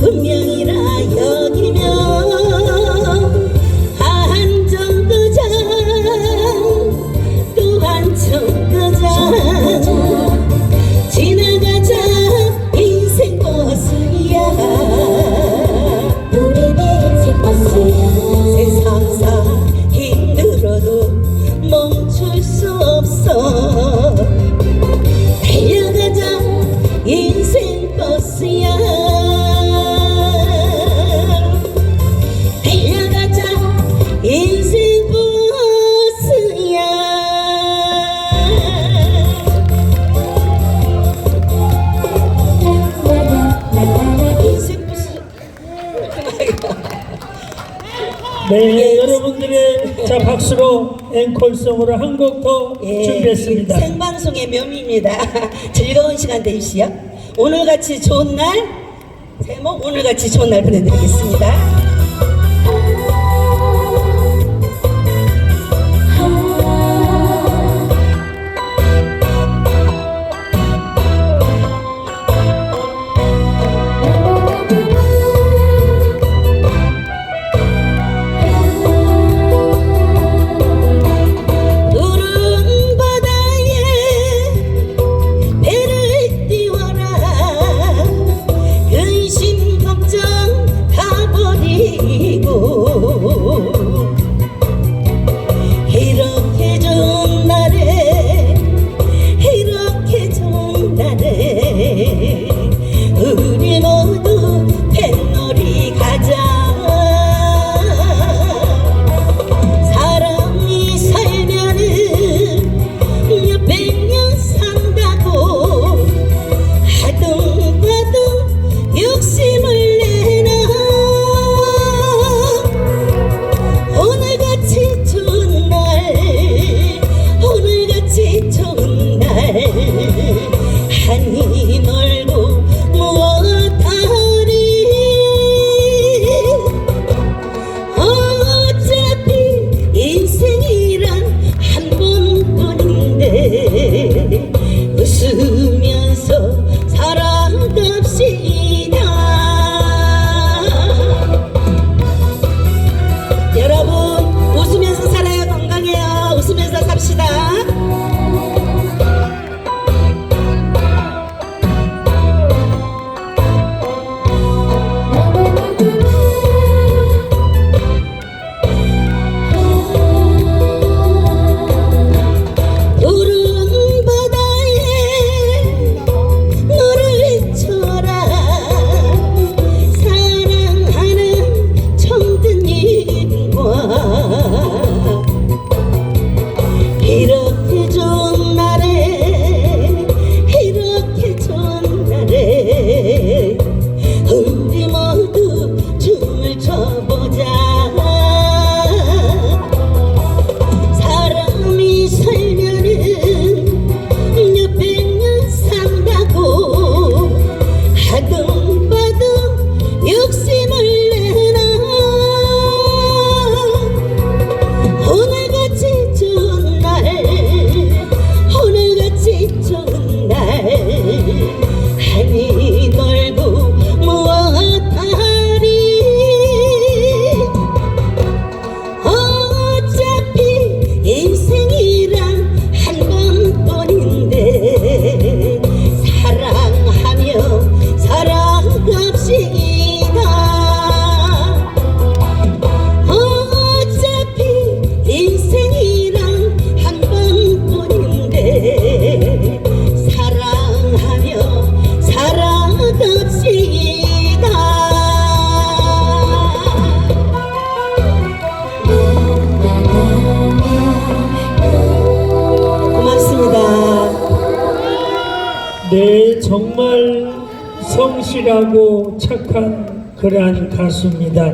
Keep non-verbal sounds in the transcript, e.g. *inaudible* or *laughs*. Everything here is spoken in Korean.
คุณยัง 네, 여러분들의 자 박수로 앵콜송으로 한 곡 더 예, 준비했습니다. 생방송의 명입니다. *laughs* 즐거운 시간 되십시오. 오늘같이 좋은 날, 제목 오늘같이 좋은 날 보내드리겠습니다. 정말 성실하고 착한 그러한 가수입니다.